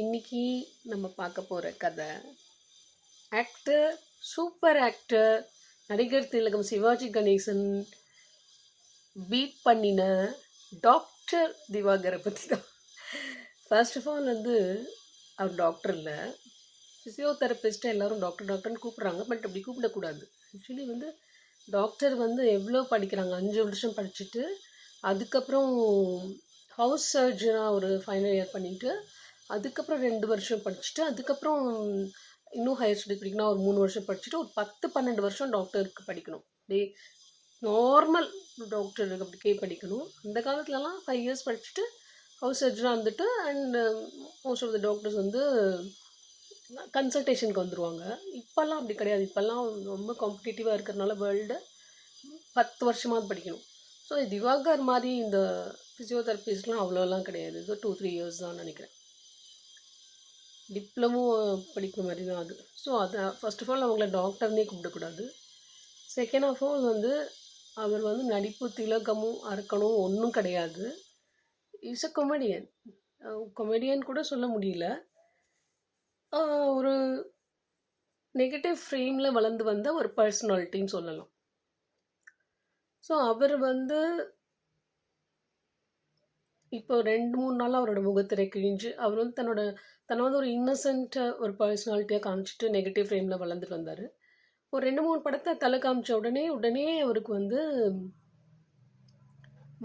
இன்னைக்கு நம்ம பார்க்க போகிற கதை ஆக்டர் சூப்பர் ஆக்டர் நடிகர் திலகம் சிவாஜி கணேசன் பீட் பண்ணின டாக்டர் திவாகரை பற்றி தான். ஃபர்ஸ்ட் ஆஃப் ஆல் வந்து அவர் டாக்டர் இல்லை. ஃபிசியோதெரபிஸ்ட்டை எல்லோரும் டாக்டர் டாக்டர்னு கூப்பிட்றாங்க. பட் அப்படி கூப்பிடக்கூடாது. ஆக்சுவலி வந்து டாக்டர் வந்து எவ்வளோ படிக்கிறாங்க? அஞ்சு வருஷம் படிச்சுட்டு அதுக்கப்புறம் ஹவுஸ் சர்ஜனாக ஒரு ஃபைனல் இயர் பண்ணிவிட்டு அதுக்கப்புறம் ரெண்டு வருஷம் படிச்சுட்டு அதுக்கப்புறம் இன்னும் ஹையர் ஸ்டடி படிக்கணும். ஒரு மூணு வருஷம் படிச்சுட்டு ஒரு பத்து பன்னெண்டு வருஷம் டாக்டருக்கு படிக்கணும். டே நார்மல் டாக்டருக்கு அப்படிக்கே படிக்கணும். அந்த காலத்துலலாம் ஃபைவ் இயர்ஸ் படிச்சுட்டு ஹவுஸ் சர்ஜனாக இருந்துட்டு and most of the doctors வந்து கன்சல்டேஷனுக்கு வந்துடுவாங்க இப்போல்லாம் அப்படி கிடையாது. இப்போல்லாம் ரொம்ப காம்படிட்டிவாக இருக்கிறனால வேர்ல்டு பத்து வருஷமாக படிக்கணும். ஸோ திவாகர் மாதிரி இந்த ஃபிசியோதெரபிஸ்ட்லாம் அவ்வளோலாம் கிடையாது. இது டூ த்ரீ இயர்ஸ் தான் நினைக்கிறேன். டிப்ளமோ படிக்கிற மாதிரி தான் அது. ஸோ அதை ஃபர்ஸ்ட் ஆஃப் ஆல் அவங்கள டாக்டர்னே கூப்பிடக்கூடாது. செகண்ட் ஆஃப் ஆல் வந்து அவர் வந்து நடிப்பு திலகமும் அறுக்கணும் ஒன்றும் கிடையாது. இஸ் அ கொமெடியன் கொமெடியன் கூட சொல்ல முடியல. ஒரு நெகட்டிவ் ஃப்ரேமில் வளர்ந்து வந்த ஒரு பர்சனாலிட்டின்னு சொல்லலாம். ஸோ அவர் வந்து இப்போ ரெண்டு மூணு நாள் அவரோட முகத்திரை கிழிஞ்சு அவர் வந்து தன்னோட தன்னை வந்து ஒரு இன்னசென்ட்டாக ஒரு பர்சனாலிட்டியாக காமிச்சிட்டு நெகட்டிவ் ஃப்ரேமில் வளர்ந்துட்டு வந்தார். ஒரு ரெண்டு மூணு படத்தை தலை காமிச்ச உடனே உடனே அவருக்கு வந்து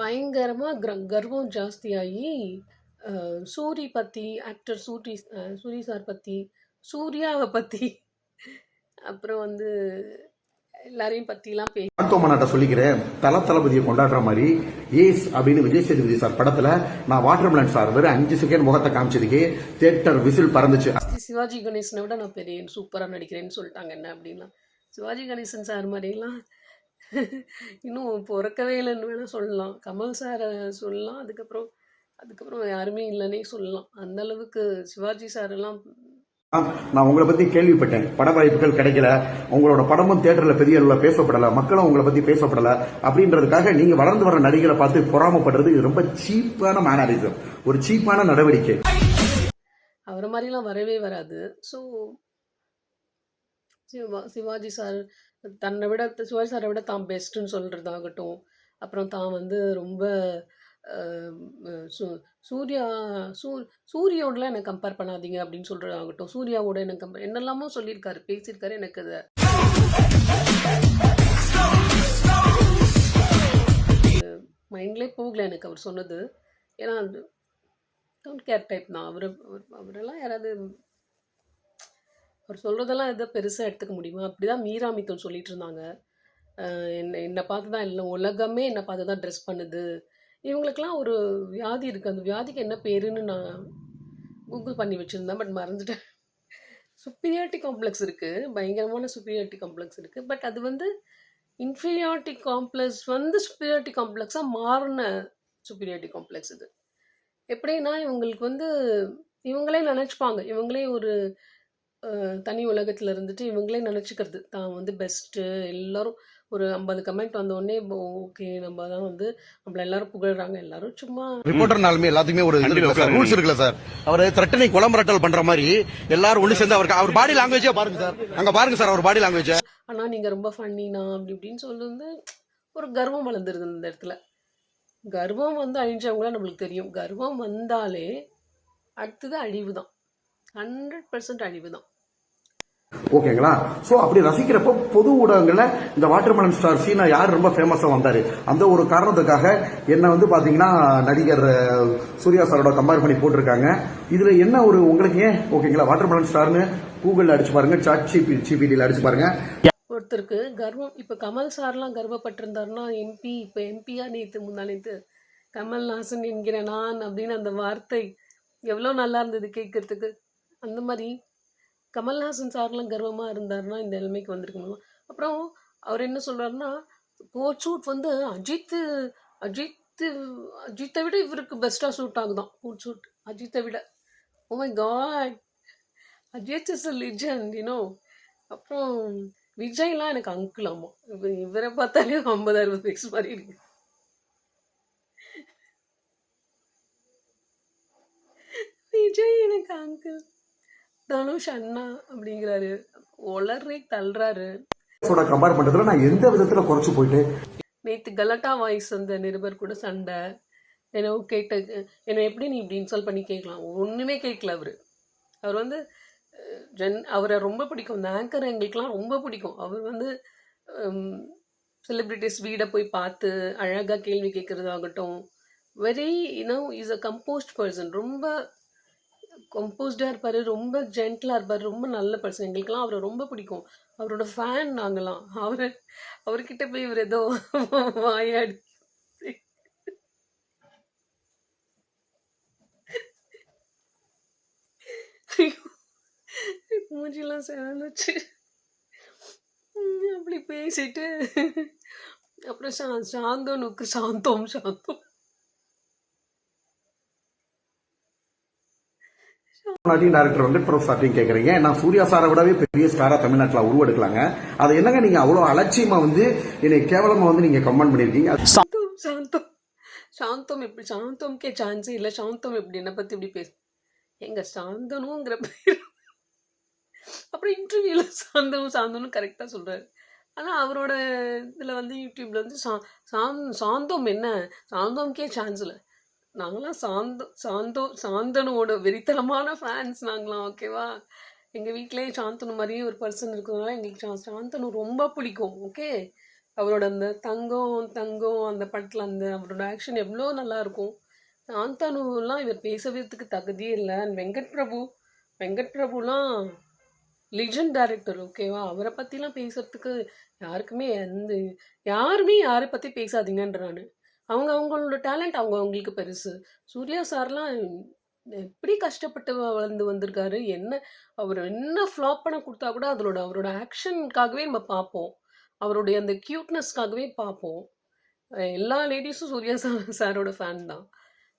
பயங்கரமாக கிர கர்வம் ஜாஸ்தியாகி சூரி பற்றி ஆக்டர் சூரி சூரி சார் பற்றி சூர்யாவை பற்றி அப்புறம் வந்து எல்லாரையும் பற்றிலாம் பே மருத்துவமனாட்ட சொல்லிக்கிறேன். தல தளபதியை கொண்டாடுற மாதிரி ஏஸ் அப்படின்னு விஜய் சேதுபதி சார் படத்துல நான் வாட்டர்மெலன் சார் வெறும் அஞ்சு செகண்ட் முகத்தை காமிச்சதுக்கே தியேட்டர் விசில் பறந்துச்சு. சிவாஜி கணேசனை விட நான் பெரிய சூப்பராக நடிக்கிறேன்னு சொல்லிட்டாங்க என்ன அப்படின்னா. சிவாஜி கணேசன் சார் மாதிரிலாம் இன்னும் பிறக்கவே இல்லைன்னு வேணால் சொல்லலாம். கமல் சாரை சொல்லலாம். அதுக்கப்புறம் அதுக்கப்புறம் யாருமே இல்லைன்னே சொல்லலாம். அந்த அளவுக்கு சிவாஜி சார் எல்லாம் நான் உங்களை பத்தி கேள்விப்பட்டேன். பட வாய்ப்புகள் கிடைக்கல. உங்களோட படமும் தேட்டர்ல பெரிய அளவில் பேசப்படல. மக்களும் உங்களை பத்தி பேசப்படல. அப்படின்றதுக்காக நீங்க வளர்ந்து வர நடிகரை பார்த்து பொறாமப்படுறது இது ரொம்ப சீப்பான மேனரிசம் ஒரு சீப்பான நடவடிக்கை. அவரை மாதிரிலாம் வரவே வராது. ஸோ சிவா சிவாஜி சார் தன்னை விட சிவாஜி சாரை விட தான் பெஸ்ட்டுன்னு சொல்கிறதாகட்டும் அப்புறம் தான் வந்து ரொம்ப சூ சூர்யா சூ சூர்யாவோடலாம் என்னை கம்பேர் பண்ணாதீங்க அப்படின்னு சொல்கிறதாகட்டும் சூர்யாவோட எனக்கு கம்பேர் என்னெல்லாமோ சொல்லியிருக்காரு பேசியிருக்காரு எனக்கு அதை மைண்ட்லே போகல எனக்கு அவர் சொன்னது. ஏன்னா டோன்ட் கேர் டைப் தான். அவர் அவரெல்லாம் யாராவது அவர் சொல்கிறதெல்லாம் எதை பெருசாக எடுத்துக்க முடியுமா? அப்படி தான் மீரா சொல்லிட்டு இருந்தாங்க. என்னை என்னை பார்த்து தான் இல்லை உலகமே என்னை பார்த்து தான் ட்ரெஸ் பண்ணுது. இவங்களுக்கெல்லாம் ஒரு வியாதி இருக்குது அந்த வியாதிக்கு என்ன பேருன்னு நான் கூகுள் பண்ணி வச்சுருந்தேன் பட் மறந்துட்டேன். சுப்பீரியாரிட்டி காம்ப்ளெக்ஸ் இருக்குது பயங்கரமான சுப்பீரியாரிட்டி காம்ப்ளெக்ஸ் இருக்குது பட் அது வந்து இன்ஃபீரியாரிட்டி காம்ப்ளெக்ஸ் வந்து சுப்பீரியாரிட்டி காம்ப்ளெக்ஸாக மாறின சுப்பீரியாரிட்டி காம்ப்ளெக்ஸ் இது. எப்படின்னா இவங்களுக்கு வந்து இவங்களே நினச்சிப்பாங்க. இவங்களே ஒரு தனி உலகத்தில் இருந்துட்டு இவங்களே நினச்சிக்கிறது. தான் வந்து பெஸ்ட்டு எல்லோரும் ஒரு ஐம்பது கமெண்ட் வந்த உடனே ஓகே நம்ம தான் வந்து நம்மள எல்லாரும் புகழ்றாங்க எல்லாரும் சும்மா ரிப்போர்ட்டர்னாலுமே எல்லாத்துக்குமே ஒரு ரூல்ஸ் இருக்குல்ல சார்? அவர் த்ரெட்டனை குளம்பரட்டல் பண்ற மாதிரி எல்லாரும் ஒண்ணு சேர்ந்து அவருக்கு அவர் பாடி லாங்குவேஜே பாருங்க சார். அங்க பாருங்க சார் அவர் பாடி லாங்குவேஜ் ஆனால் நீங்கள் ரொம்ப ஃபன்னினா அப்படி இப்படின்னு சொல்லுறது ஒரு கர்வம் வளர்ந்துருது இந்த இடத்துல. கர்வம் வந்து அழிஞ்சவங்கள நம்மளுக்கு தெரியும். கர்வம் வந்தாலே அடுத்தது அழிவு தான் ஹண்ட்ரட் பர்சன்ட் அழிவு தான் ஓகேங்களா? சோ அப்படி ரசிக்கிறப்போ பொது ஊடகங்களில் இந்த வாட்டர்மெலன் ஸ்டார் சீனா யார் ரொம்ப ஃபேமஸா வந்தாரு? அந்த ஒரு காரணத்துக்காக என்ன வந்து பாத்தீங்கன்னா நடிகர் சூர்யா சாரோட கம்பேர் பண்ணி போட்டிருக்காங்க. இதுல என்ன ஒரு உங்களுக்கு ஏன்? ஓகேங்களா வாட்டர்மெலன் ஸ்டார்னு கூகுள்ல அடிச்சு பாருங்க சாட் ஜிபி ஜிபிடியில் அடிச்சு பாருங்க. ஒருத்தருக்கு கர்வம் இப்போ கமல் சார்லாம் கர்வப்பட்டிருந்தாருன்னா எம்பி இப்போ எம்பியா நேற்று முந்தா நேற்று கமல்ஹாசன் என்கிற நான் அப்படின்னு அந்த வார்த்தை எவ்வளோ நல்லா இருந்தது கேட்கறதுக்கு. அந்த மாதிரி கமல்ஹாசன் சார்லாம் கர்வமாக இருந்தாருன்னா இந்த நிலைமைக்கு வந்திருக்கணும் அப்புறம் அவர் என்ன சொல்கிறாருன்னா கோட் சூட் வந்து அஜித் அஜித் அஜித்தை விட இவருக்கு பெஸ்ட்டாக சூட் ஆகுதான். கோட் சூட் அஜித்தை விட. ஓ my god Ajith is a legend you know அப்புறம் விஜய்லாம் எனக்கு அங்கிள் ஆமா. இவரை பார்த்தாலே ஐம்பது அறுபது வயசு மாதிரி இருக்கு. விஜய் எனக்கு எனக்கு அங்கிள் தனுஷ் அண்ணா அப்படிங்கிறாரு. ஒளர்றே தள்ளுறாரு. கம்பேர் பண்றதுல நான் எந்த விதத்துல குறைச்சு போயிட்டு நேற்று கலட்டா வாய்ஸ் அந்த நிருபர் கூட சண்டை. என்ன கேட்ட என்னை எப்படி நீ இப்படி இன்சல்ட் பண்ணி கேட்கலாம்? ஒன்றுமே கேட்கல அவர். அவர் வந்து ஜென் அவரை ரொம்ப பிடிக்கும். இந்த ஆங்கர் எங்களுக்கெலாம் ரொம்ப பிடிக்கும். அவர் வந்து செலிப்ரிட்டிஸ் வீடை போய் பார்த்து அழகாக கேள்வி கேட்குறதாகட்டும். Very you know is a composed person ரொம்ப கம்போஸ்டாக இருப்பார் ரொம்ப ஜென்டிலாக இருப்பார் ரொம்ப நல்ல பர்சன் எங்களுக்கெல்லாம் அவரை ரொம்ப பிடிக்கும். அவரோட ஃபேன் நாங்களாம் அவர் அவர்கிட்ட போய் இவர் ஏதோ வாயாடி மூஞ்சிலாம் சேலச்சு அப்படி பேசிட்டு அப்புறம் சா சாந்தோனுக்கு சாந்தோம் சாந்தோம் நடிகர் டைரக்டர் வெங்கட் சார்ட்டையும் கேக்குறீங்க. நான் சூர்யா சாரை விடவே பெரிய ஸ்டாரா தமிழ்நாட்டுல உருவெடுக்கலாங்க. அது என்னங்க நீங்க அவ்வளவு அலட்சியமா வந்து என்னை கேவலமா வந்து நீங்க கமெண்ட் பண்ணிருக்கீங்க அது சாந்தோம் சாந்தோம். சாந்தோம் எப்படி சாந்தோம்க்கே சான்ஸே இல்லை. சாந்தோம் எப்படி? என்னை பற்றி இப்படி பேசு. எங்க சாந்தனுங்கிற பேர். அப்புறம் இன்டர்வியூவில் சாந்தனும் சாந்தனும் கரெக்டாக சொல்கிறாரு ஆனால் அவரோட இதில் வந்து யூடியூப்ல வந்து சா சாந் சாந்தோம் என்ன? சாந்தோம்க்கே சான்ஸ் இல்லை. நாங்களாம் சாந்தோ சாந்தோ சாந்தனுவோட வெறித்தனமான ஃபேன்ஸ் நாங்களாம் ஓகேவா எங்கள் வீட்டிலே சாந்தனு மாதிரியே ஒரு பர்சன் இருக்கிறதுனால எங்களுக்கு சா- சாந்தனு ரொம்ப பிடிக்கும் ஓகே அவரோட அந்த தங்கம் தங்கம் அந்த படத்தில் அந்த அவரோட ஆக்ஷன் எவ்வளோ நல்லாயிருக்கும் சாந்தானுலாம் இவர் பேசுறதுக்கு தகுதியே இல்லை. அண்ட் வெங்கட் பிரபு வெங்கட் பிரபுலாம் லிஜண்ட் டைரக்டர் ஓகேவா அவரை பற்றிலாம் பேசுறதுக்கு யாருக்குமே எந்த யாருமே யாரை பற்றி பேசாதீங்கன்றான்னு அவங்க அவங்களோட டேலண்ட் அவங்க அவங்களுக்கு பெருசு. சூர்யா சார்லாம் எப்படி கஷ்டப்பட்டு வளர்ந்து வந்திருக்காரு என்ன அவர் என்ன ஃப்ளாப் பண்ண கொடுத்தா கூட அதோட அவரோட ஆக்ஷனுக்காகவே நம்ம பார்ப்போம். அவருடைய அந்த க்யூட்னஸ்க்காகவே பார்ப்போம். எல்லா லேடிஸும் சூர்யா சார் சாரோட ஃபேன் தான்.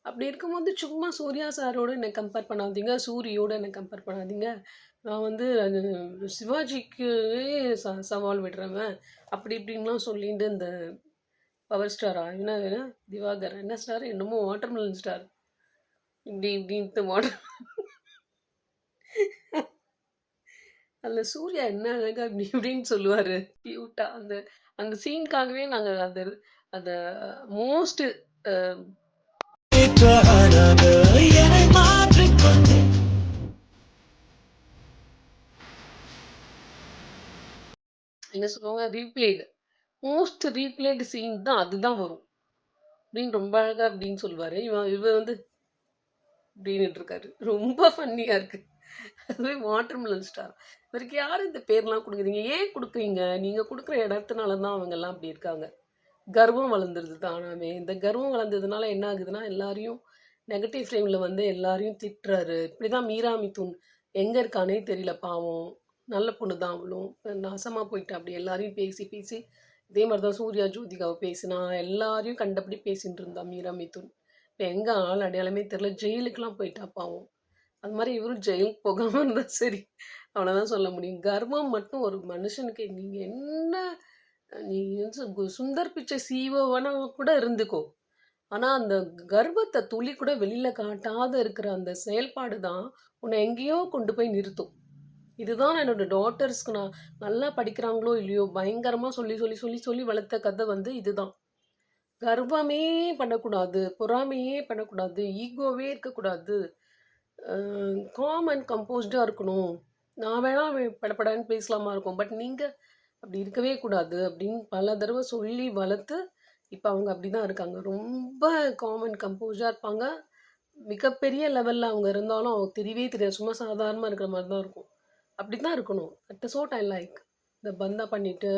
அப்படி இருக்கும்போது சும்மா சூர்யா சாரோட என்னை கம்பேர் பண்ணாதீங்க சூரியோட என்னை கம்பேர் பண்ணாதீங்க. நான் வந்து அது சிவாஜிக்கு ச சவால் விடுறவன் அப்படி இப்படின்லாம் சொல்லிட்டு இந்த பவர் ஸ்டாரா? என்ன என்ன திவாகர். என்ன ஸ்டார்? என்னமோ வாட்டர்மெலன் ஸ்டார் இப்படி இப்படின்ட்டு வாட்டர் அதில் சூர்யா என்ன அழகா இப்படி இப்படின்னு சொல்லுவார். க்யூட்டா அந்த அந்த சீனுக்காகவே நாங்கள் அந்த அந்த மோஸ்ட் என்ன சொல்லுவாங்க? ரீப்ளேடு மோஸ்ட் ரீப்ளேட் சீன் தான் அதுதான் வரும். அப்படின்னு ரொம்ப அழகாக அப்படின்னு சொல்லுவார். இவன் இவர் வந்து அப்படின்னு இருக்காரு. ரொம்ப ஃபன்னியாக இருக்குது அதுவே வாட்டர்மெலன் ஸ்டார் இவருக்கு யார் இந்த பேர்லாம் கொடுக்குறீங்க? ஏன் கொடுக்குறீங்க? நீங்கள் கொடுக்குற இடத்துனால தான் அவங்கெல்லாம் அப்படி இருக்காங்க. கர்வம் வளர்ந்துருது தானாமே இந்த கர்வம் வளர்ந்ததுனால என்ன ஆகுதுன்னா எல்லாரையும் நெகட்டிவ் ஃப்ரேமில் வந்து எல்லாரையும் திட்டுறாரு. இப்படி தான் மீரா மிதுன் எங்கே இருக்கானே தெரியல பாவம். நல்ல பொண்ணு தான் அவளும். நாசமாக போயிட்டா அப்படி எல்லாரையும் பேசி பேசி இதே மாதிரி தான் சூர்யா ஜோதிகாவை பேசினா எல்லாரையும் கண்டபடி பேசிட்டு இருந்தா மீரா மிதுன். இப்போ எங்கே ஆள் அடையாளமே தெரியல. ஜெயிலுக்கெலாம் போயிட்டா பாவம். அது மாதிரி இவரும் ஜெயிலுக்கு போகாமல் இருந்தால் சரி. அவ்வளோதான் சொல்ல முடியும். கர்வம் மட்டும் ஒரு மனுஷனுக்கு. நீங்கள் என்ன நீ வந்து சு- சுந்தர் பிச்சை சீவனா கூட இருந்துக்கோ. ஆனால் அந்த கர்வத்தை துளி கூட வெளியில் காட்டாத இருக்கிற அந்த செயல்பாடு தான் உன்னை எங்கேயோ கொண்டு போய் நிறுத்தும். இதுதான் என்னோட டாட்டர்ஸ்க்கு நான் நல்லா படிக்கிறாங்களோ இல்லையோ பயங்கரமாக சொல்லி சொல்லி சொல்லி சொல்லி வளர்த்த கதை வந்து இதுதான். கர்வமே பண்ணக்கூடாது பொறாமையே பண்ணக்கூடாது ஈகோவே இருக்கக்கூடாது. காம் அண்ட் கம்போஸ்டாக இருக்கணும். நான் வேணா படப்படான்னு பேசலாமா இருக்கும். பட் நீங்கள் அப்படி இருக்கவே கூடாது அப்படின்னு பல தடவை சொல்லி வளர்த்து இப்போ அவங்க அப்படி தான் இருக்காங்க. ரொம்ப காமன் கம்போஸாக இருப்பாங்க. மிகப்பெரிய லெவலில் அவங்க இருந்தாலும் அவங்க தெரியவே தெரியாது. சும்மா சாதாரணமாக இருக்கிற மாதிரி தான் இருக்கும். அப்படி தான் இருக்கணும் அட் சோட் ஐ லைக் இந்த பந்தா பண்ணிட்டு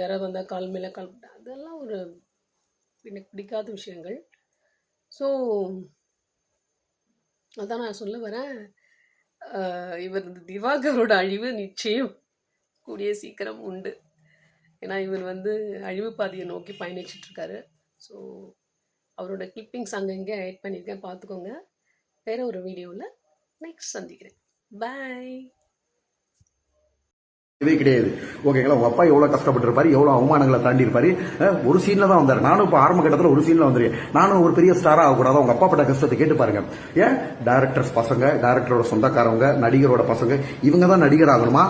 யாராவது வந்தால் கால் மேலே கால் அதெல்லாம் ஒரு எனக்கு பிடிக்காத விஷயங்கள். ஸோ அதான் நான் சொல்ல வரேன். இவர் இந்த திவாகரோட அழிவு நிச்சயம் கூடிய சீக்கிரம் உண்டு. ஏன்னா இவர் வந்து அழிவு பாதையை நோக்கி பயணிச்சிட்ருக்காரு. ஸோ அவரோட கிளிப்பிங்ஸ் அங்கே இங்கே ஆட் பண்ணியிருக்கேன் பார்த்துக்கோங்க. வேறு ஒரு வீடியோவில் நெக்ஸ்ட் சந்திக்கிறேன். பாய் இதே கிடையாது. ஓகேங்களா உங்க அப்பா எவ்வளவு கஷ்டப்பட்டிருப்பாரு எவ்வளவு அவமானங்களை தாண்டி இருப்பாரு ஒரு சீன்ல தான் வந்தாரு. நானும் இப்ப ஆரம்ப கட்டத்துல ஒரு சீன்ல வந்துருக்கேன். நானும் ஒரு பெரிய ஸ்டாரா ஆகக்கூடாது உங்க அப்பா பட்ட கஷ்டத்தை கேட்டு பாருங்க. ஏன்? டேரக்டர்ஸ் பசங்க டைரக்டரோட சொந்தக்காரவங்க நடிகரோட பசங்க இவங்க தான் நடிகர் ஆகணுமா?